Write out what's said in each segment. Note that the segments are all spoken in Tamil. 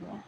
Mua.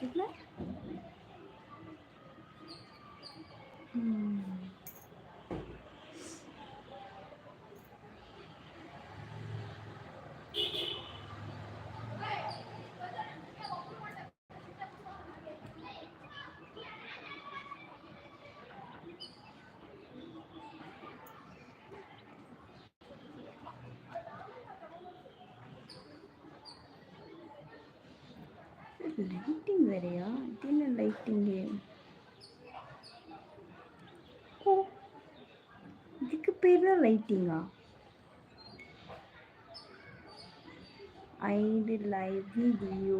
ठीक है। லைட்டிங் வேறையா? இது என்ன லைட்டிங்கு ஓ இதுக்கு பேர் தான் லைட்டிங்கா ID live video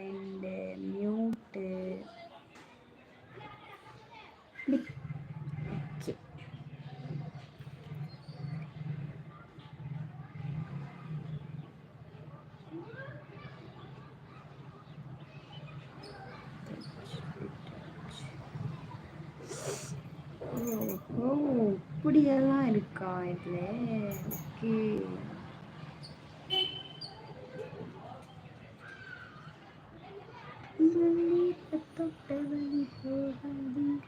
and mute okay ஓ இப்படியெல்லாம் இருக்கா இதில்? ஓகே. தொட்டவன் போகாதீங்க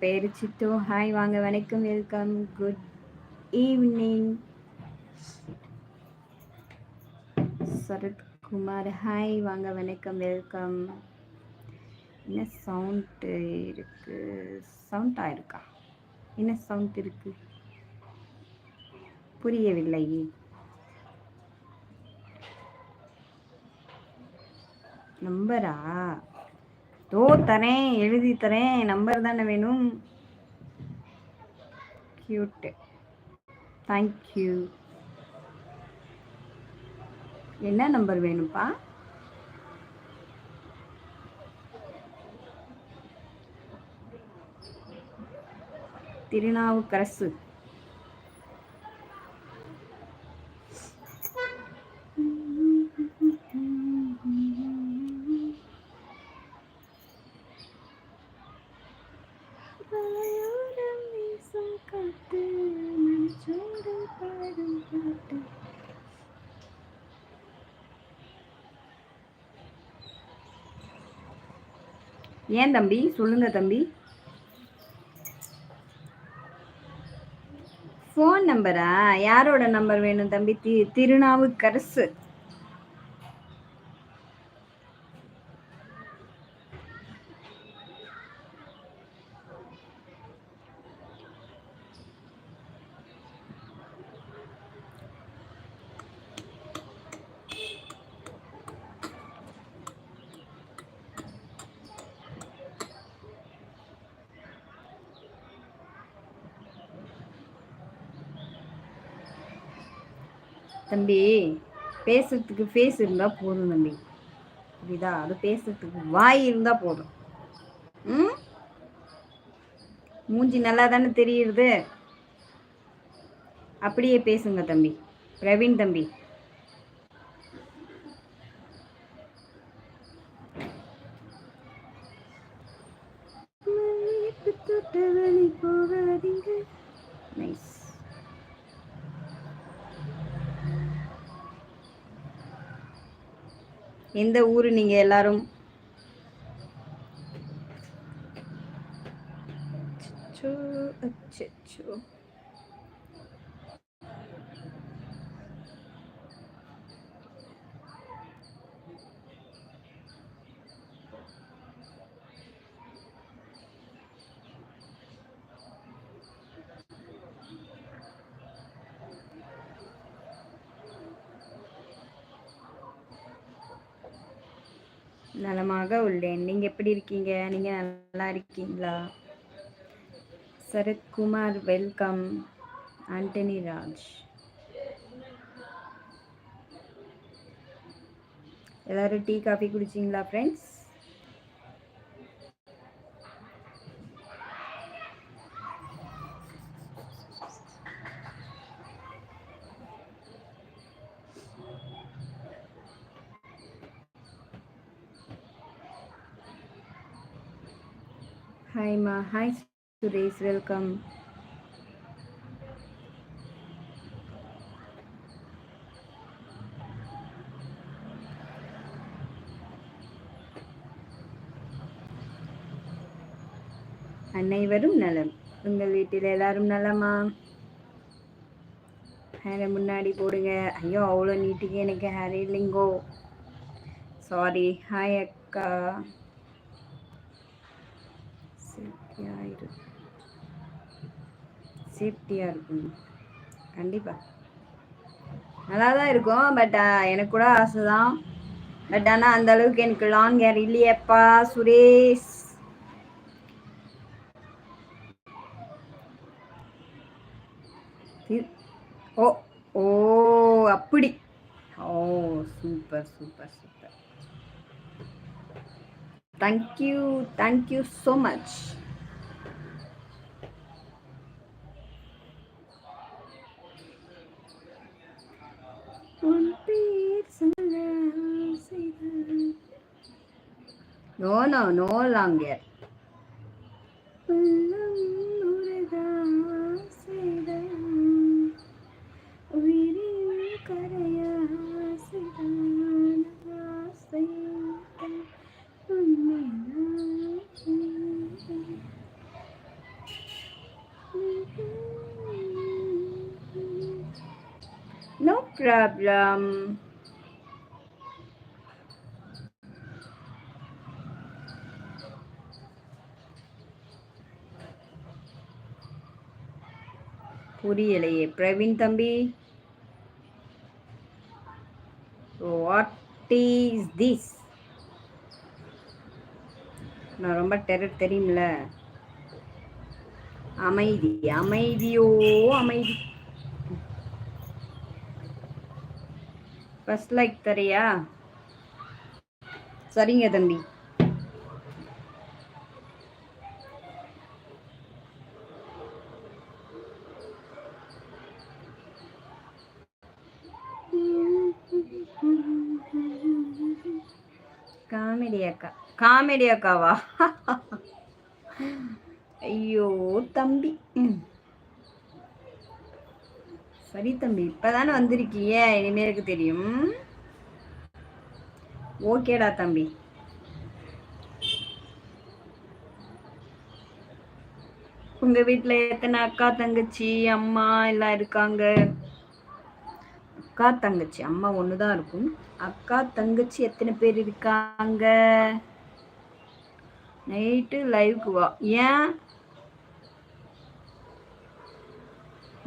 பேர் சித்து ஹாய் வாங்க வணக்கம் welcome good evening Sarathkumar hi வாங்க வணக்கம் வெல்கம் என்ன சவுண்ட் இருக்கு? சவுண்டாக இருக்கா? என்ன சவுண்ட் இருக்கு? புரியவில்லை. நம்பரா தோ தரேன் எழுதி தரேன் நம்பர் தானே வேணும். கியூட்டு தேங்க்யூ என்ன நம்பர் வேணும்ப்பா? திருநாவுக்கரசு. ஏன் தம்பி? சொல்லுங்க தம்பி. ஃபோன் நம்பரா யாரோட நம்பர் வேணும் தம்பி? தி திருநாவுக்கரசு. தம்பி பேசுறதுக்கு ஃபேஸ் இருந்தா போதும் தம்பி. புரியுதா? அது பேசுறதுக்கு வாய் இருந்தா போதும். ம்? மூஞ்சி நல்லா தானே தெரியுது அப்படியே பேசுங்க தம்பி. பிரவீன் தம்பி. நைஸ் எந்த ஊர் நீங்கள் எல்லாரும் நலமாக உள்ளேன். நீங்கள் எப்படி இருக்கீங்க? நீங்கள் நல்லா இருக்கீங்களா? சரத்குமார் வெல்கம். ஆண்டனி ராஜ். எல்லோரும் டீ காஃபி குடிச்சிங்களா ஃப்ரெண்ட்ஸ் ஹாய் சுரேஷ் வெல்கம் அனைவரும் நலம். உங்கள் வீட்டில் எல்லாரும் நலமா? ஹேரை முன்னாடி போடுங்க. ஐயோ அவ்வளோ நீட்டுக்கு எனக்கு ஹேர் இல்லைங்கோ. சாரி ஹாய் அக்கா சேஃப்டியாக இரு சேஃப்டியாக இருக்கும். கண்டிப்பாக நல்லா தான் இருக்கும். பட் எனக்கு கூட ஆசை தான் பட் ஆனால் அந்த அளவுக்கு எனக்கு லாங் ஹேர் இல்லையப்பா சுரேஷ். ஓ ஓ அப்படி. ஓ super super super. Thank you thank you so much No, longer. No problem. புரியலையே. பிரவீன் தம்பி? வாட் இஸ் திஸ் நான் ரொம்ப டெரர் தெரியும்ல அமைதி அமைதியோ அமைதி. ஃபஸ்ட் லைக் தரியா? சரிங்க தம்பி காமெடி அக்கா காமெடி அக்காவா ஐயோ தம்பி. சரி தம்பி இப்பதானே வந்திருக்கிய இனிமேலுக்கு தெரியும். ஓகேடா தம்பி. உங்க வீட்டுல எத்தனை அக்கா தங்கச்சி அம்மா எல்லாம் இருக்காங்க? அக்கா தங்கச்சி அம்மா ஒண்ணுதான் இருக்கும். அக்கா தங்கச்சி எத்தனை பேர் இருக்காங்க? நைட்டு லைவுக்கு வா. ஏன்?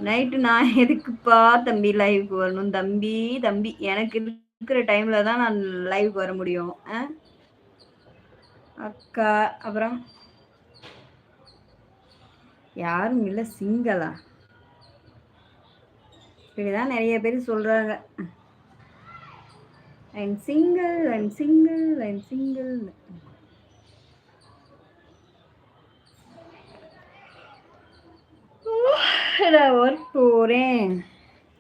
நைட்டு நான் எதுக்குப்பா தம்பி லைவுக்கு வரணும்? தம்பி தம்பி எனக்கு இருக்கிற டைமில் தான் நான் லைவுக்கு வர முடியும். அக்கா அப்புறம்? யாரும் இல்லை சிங்களா? இப்படிதான் நிறைய பேர் சொல்கிறாங்க I'm single I'm single I'm single work போகிறேன்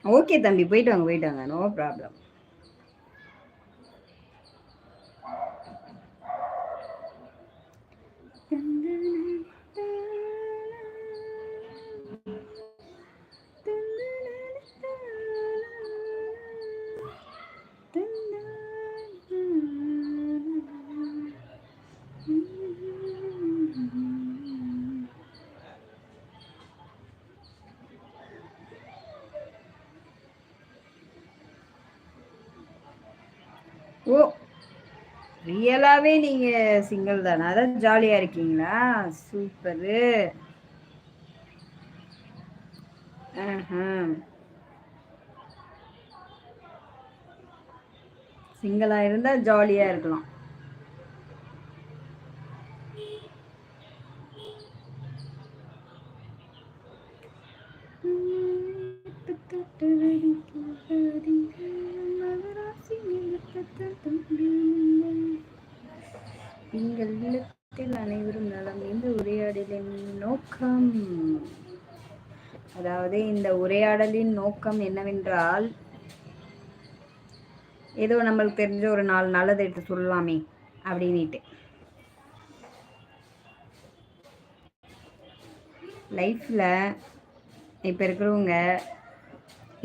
ஓகே தம்பி போயிட்டு வாங்க போயிட்டு வாங்க. நோ ப்ராப்ளம் ஓ ரியலாகவே நீங்கள் சிங்கிள் தானே? அதான் ஜாலியாக இருக்கீங்களா? சூப்பரு சிங்கிளாக இருந்தால் ஜாலியாக இருக்கலாம். எங்கள் இல்லத்தில் அனைவரும் நலம் இந்த உரையாடலின் நோக்கம். அதாவது இந்த உரையாடலின் நோக்கம் என்னவென்றால் ஏதோ நம்மளுக்கு தெரிஞ்ச ஒரு நாலு நல்லது எடுத்து சொல்லலாமே அப்படின்ட்டு லைஃப்பில் இப்போ இருக்கிறவங்க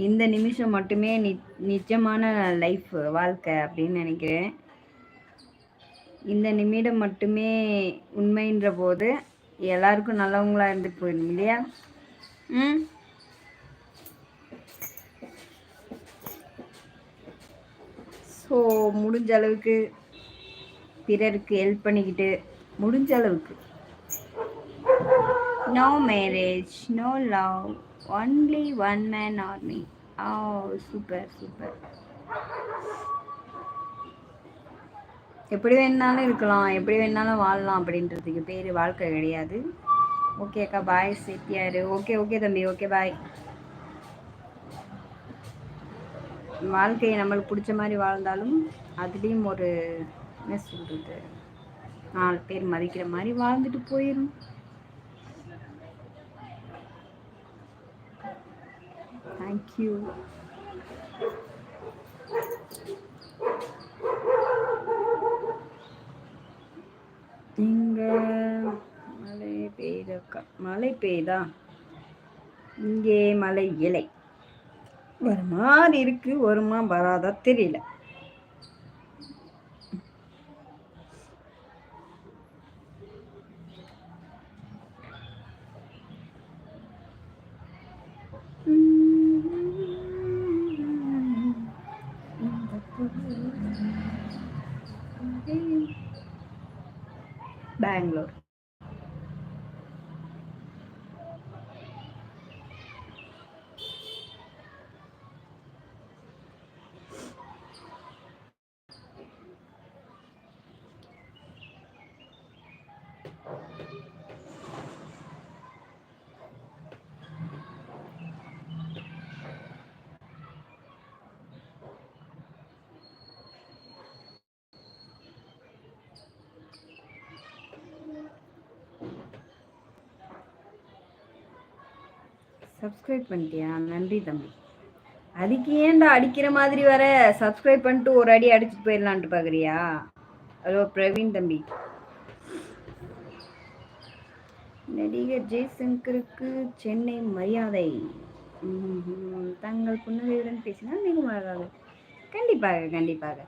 இந்த நிமிஷம் மட்டுமே நி நிஜமான லைஃப் வாழ்க்கை அப்படின்னு நினைக்கிறேன். இந்த நிமிடம் மட்டுமே உண்மைன்ற போது எல்லாருக்கும் நல்லவங்களாக இருந்துட்டு போயிடும் இல்லையா? ம்? ஸோ முடிஞ்ச அளவுக்கு பிறருக்கு ஹெல்ப் பண்ணிக்கிட்டு முடிஞ்ச அளவுக்கு. No marriage no love only one man army ஓ சூப்பர் சூப்பர் எப்படி வேணாலும் இருக்கலாம் எப்படி வேணாலும் வாழலாம் அப்படின்றதுக்கு பேர் வாழ்க்கை கிடையாது. ஓகே அக்கா பாய் சேத்தியாரு. ஓகே ஓகே தம்பி ஓகே பாய் வாழ்க்கையை நம்மளுக்கு பிடிச்ச மாதிரி வாழ்ந்தாலும் அதுலேயும் ஒரு என்ன சொல்கிறது நாலு பேர் மதிக்கிற மாதிரி வாழ்ந்துட்டு போயிடும் தேங்க்யூ இங்கே மழை பெய்தக்கா மழை பெய்தா? இங்கே மழை இலை. ஒரு மாதிரி இருக்கு வருமா வராதா தெரியல பெங்களூர் சப்ஸ்கிரைப் பண்ணிட்டியா? நன்றி தம்பி. அதுக்கு ஏன்டா அடிக்கிற மாதிரி வர? சப்ஸ்கிரைப் பண்ணிட்டு ஒரு அடி அடிச்சுட்டு போயிடலான்ட்டு பார்க்குறியா ஹலோ பிரவீன் தம்பி. நடிகர் ஜெய்சங்கருக்கு சென்னை மரியாதை. தங்கள் புன்னகையுடன் பேசினால் மிகவும் அழகாக. கண்டிப்பாக கண்டிப்பாக.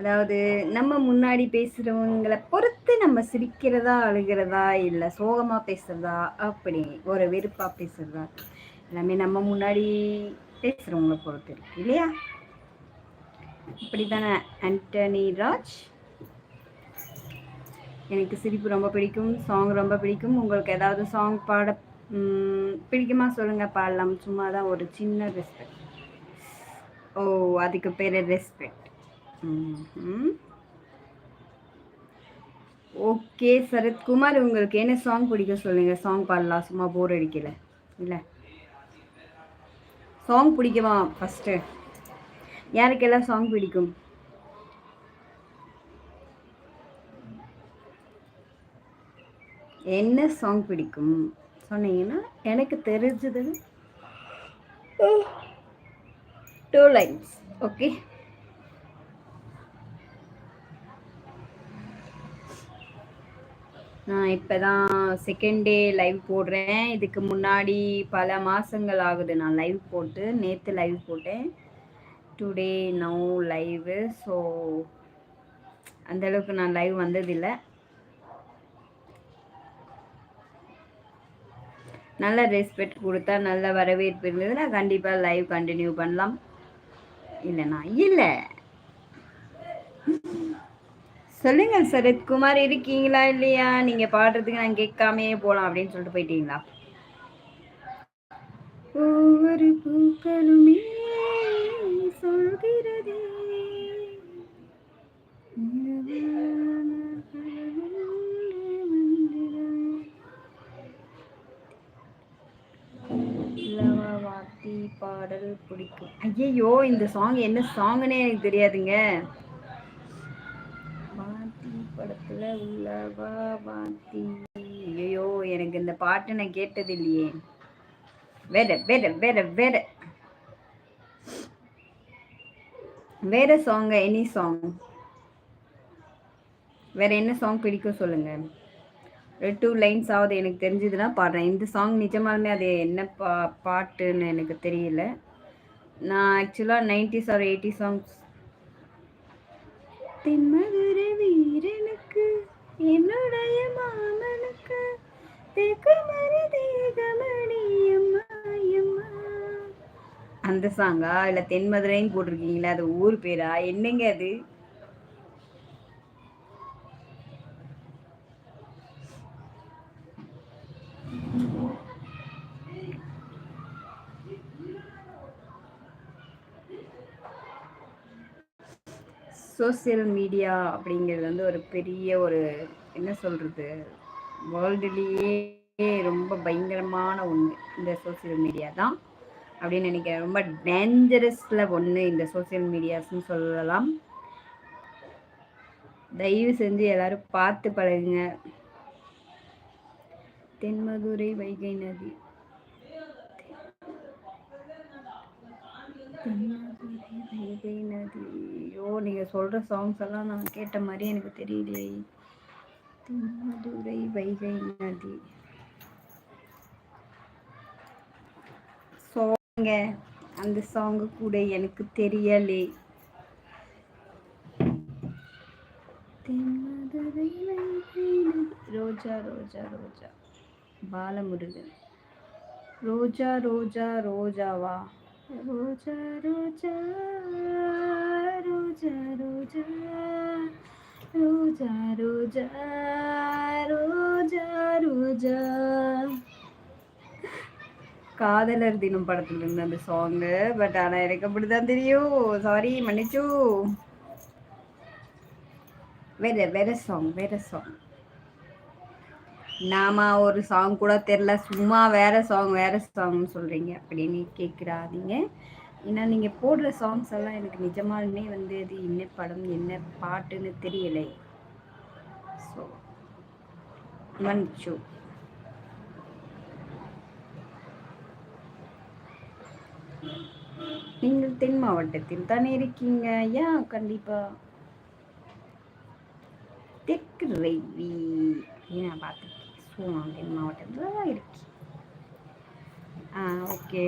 அதாவது நம்ம முன்னாடி பேசுகிறவங்களை பொறுத்து நம்ம சிரிக்கிறதா அழுகிறதா இல்லை சோகமாக பேசுகிறதா அப்படி ஒரு வெறுப்பாக பேசுகிறதா எல்லாமே நம்ம முன்னாடி பேசுகிறவங்கள பொறுத்து இருக்கு இல்லையா? இப்படி தானே ஆண்டனி ராஜ் எனக்கு சிரிப்பு ரொம்ப பிடிக்கும் சாங் ரொம்ப பிடிக்கும். உங்களுக்கு ஏதாவது சாங் பாட பிடிக்குமா சொல்லுங்கள் பாடலாம். சும்மா தான் ஒரு சின்ன ரெஸ்பெக்ட் ஓ அதுக்கு பேர் ரெஸ்பெக்ட் ஓகே சரத்குமார் உங்களுக்கு என்ன சாங் பிடிக்கும் சொல்லுங்கள் சாங் பாடலாம் சும்மா போர் அடிக்கலை இல்லை? சாங் பிடிக்குமா ஃபஸ்ட்டு யாருக்கெல்லாம் சாங் பிடிக்கும்? என்ன சாங் பிடிக்கும்? சொன்னீங்கன்னா எனக்கு தெரிஞ்சது டூ லைன்ஸ் ஓகே நான் இப்போ தான் செகண்ட் டே லைவ் போடுறேன். இதுக்கு முன்னாடி பல மாதங்கள் ஆகுது. நான் லைவ் போட்டு நேற்று லைவ் போட்டேன். டுடே நோ லைவு ஸோ அந்தளவுக்கு நான் லைவ் வந்ததில்லை. நல்ல ரெஸ்பெக்ட் கொடுத்தா நல்ல வரவேற்பு இருந்ததுன்னா கண்டிப்பாக லைவ் கண்டினியூ பண்ணலாம். இல்லைண்ணா இல்லை. சொல்லுங்க சரத்குமார் இருக்கீங்களா இல்லையா? நீங்க பாடுறதுக்கு நான் கேட்காமே போலாம் அப்படின்னு சொல்லிட்டு போயிட்டீங்களா? ஒவ்வொரு பூக்களுமே சொல்கிறதே. பாடல் பிடிக்கும். ஐயோ இந்த சாங் என்ன சாங்னே எனக்கு தெரியாதுங்க. படத்துல உள்ளவா வாத்தி. ஐயோ எனக்கு இந்த பாட்டு நான் கேட்டது இல்லையே. வேற வேற வேற வேற. வேற சாங் எனி சாங் வேற என்ன சாங் பிடிக்கும் சொல்லுங்க. ஒரு டூ லைன்ஸ் ஆகுது எனக்கு தெரிஞ்சதுன்னா பாடுறேன். இந்த சாங் நிஜமாலுமே அது என்ன பா பாட்டுன்னு எனக்கு தெரியல. நான் ஆக்சுவலாக nineties or eighty songs Thenmadurai வீர அந்த சாங்கா இல்லை தென்மதுரைன்னு போட்டிருக்கீங்களா? அது ஊர் பேரா? என்னங்க அது? சோசியல் மீடியா அப்படிங்கிறது வந்து ஒரு பெரிய ஒரு என்ன சொல்கிறது வேர்ல்டுலேயே ரொம்ப பயங்கரமான ஒன்று இந்த சோசியல் மீடியா தான். அப்படின்னு நினைக்கிறேன். ரொம்ப டேஞ்சரஸில் ஒன்று இந்த சோசியல் மீடியாஸ்ன்னு சொல்லலாம். தயவு செஞ்சு எல்லாரும் பார்த்து பழகுங்க. தென்மதுரை வைகை நதி. வைகை நதி. ஐயோ நீங்கள் சொல்கிற சாங்ஸ் எல்லாம் நான் கேட்ட மாதிரி எனக்கு தெரியலையே. தென்மதுரை வைகை நதி. சாங்க அந்த சாங்கு கூட எனக்கு தெரியலே. ரோஜா ரோஜா ரோஜா. பாலமுருகன். ரோஜா ரோஜா ரோஜாவா? ரோஜா ரோஜா ரோஜா ரோஜா. ரோஜா ரோஜா ரோஜா ரோஜா. காதலர் தினம் படத்துல இருந்து அந்த சாங்கு பட் ஆனா எனக்கு அப்படிதான் தெரியும். சாரி மன்னிச்சு. வேற வேற சாங் வேற சாங் நாம ஒரு சாங் கூட தெரில சும்மா வேற சாங் வேற சாங்னு சொல்கிறீங்க அப்படின்னு கேட்குறாதீங்க ஏன்னா நீங்கள் போடுற சாங்ஸ் எல்லாம் எனக்கு நிஜமாலுமே வந்து அது என்ன படம் என்ன பாட்டுன்னு தெரியலை. ஸோ மன்னிச்சு. நீங்கள் தென் மாவட்டத்தில் தானே இருக்கீங்க? ஏன் கண்டிப்பாக தெற்கு ரவி நான் பார்த்துருக்கேன். சூனாங்கன் மாவட்டத்தில் தான் இருக்கு ஆ ஓகே.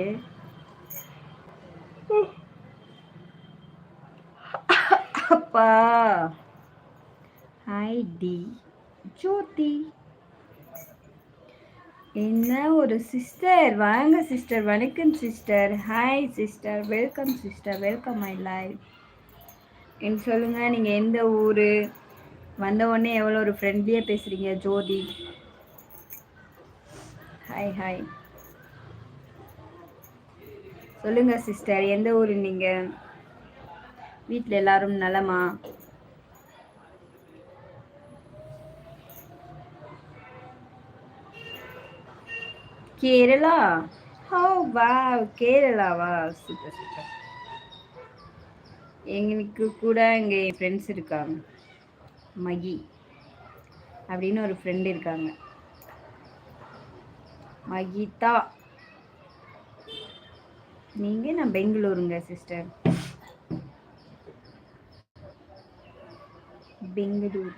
அப்பா. ஹாய் டி ஜோதி. என்ன ஒரு சிஸ்டர் வாங்க சிஸ்டர் வணக்கம் sister hi sister welcome sister welcome my life என்ன சொல்லுங்கள் நீங்கள் எந்த ஊர்? வந்த உடனே எவ்வளோ ஒரு ஃப்ரெண்ட்லியாக பேசுகிறீங்க ஜோதி? ஹாய் ஹாய் சொல்லுங்கள் சிஸ்டர் எந்த ஊர் நீங்கள் வீட்டில் எல்லாரும் நலமா? கேரளா? ஹோ வா கேரளாவா சூப்பர் சூப்பர். எங்களுக்கு கூட இங்கே என் ஃப்ரெண்ட்ஸ் இருக்காங்க. மகி அப்படின்னு ஒரு ஃப்ரெண்டு இருக்காங்க. மகிதா. நீங்கள் நான் பெங்களூருங்க சிஸ்டர் பெங்களூர்.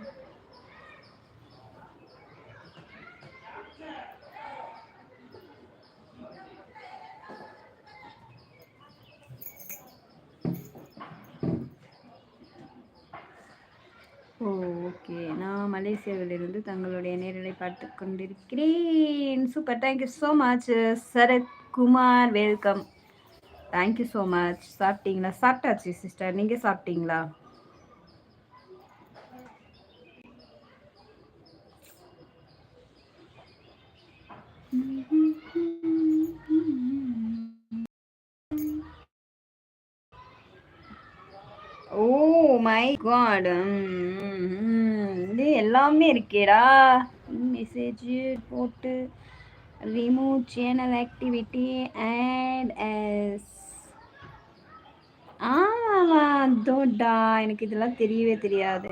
மலேசியாவிலிருந்து தங்களுடைய நேரலை பார்த்து கொண்டிருக்கிறேன். Super thank you so much Sarath Kumar welcome thank you so much சாப்பிட்டீங்களா? சாப்பிட்டாச்சு சிஸ்டர் நீங்கள் சாப்பிட்டீங்களா? Oh oh my god. Mm -hmm. இது எல்லாமே இருக்கேடா. மெசேஜ் போட்டு remove channel activity and yes ஆமாம் அதோடா எனக்கு இதெல்லாம் தெரியவே தெரியாது.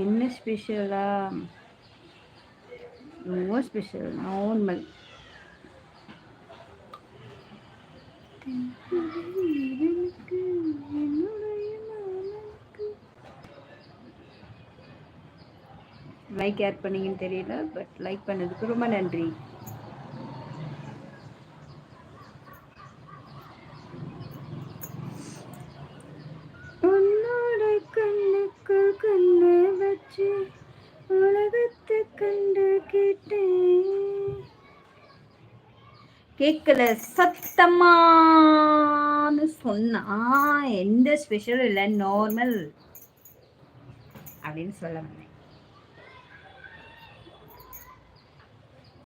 என்ன ஸ்பெஷலா ரொம்ப ஸ்பெஷல் நார்மல் லைக் ஆட் பண்ணீங்கன்னு தெரியல பட் லைக் பண்ணதுக்கு ரொம்ப நன்றி. உன்னோட கண்ணுக்கு கண்ணு வச்சு உலகத்தை கண்டு கேட்டேன். கேட்கல சத்தமான்னு சொன்னா எந்த ஸ்பெஷலும் இல்லை நார்மல் அப்படின்னு சொல்ல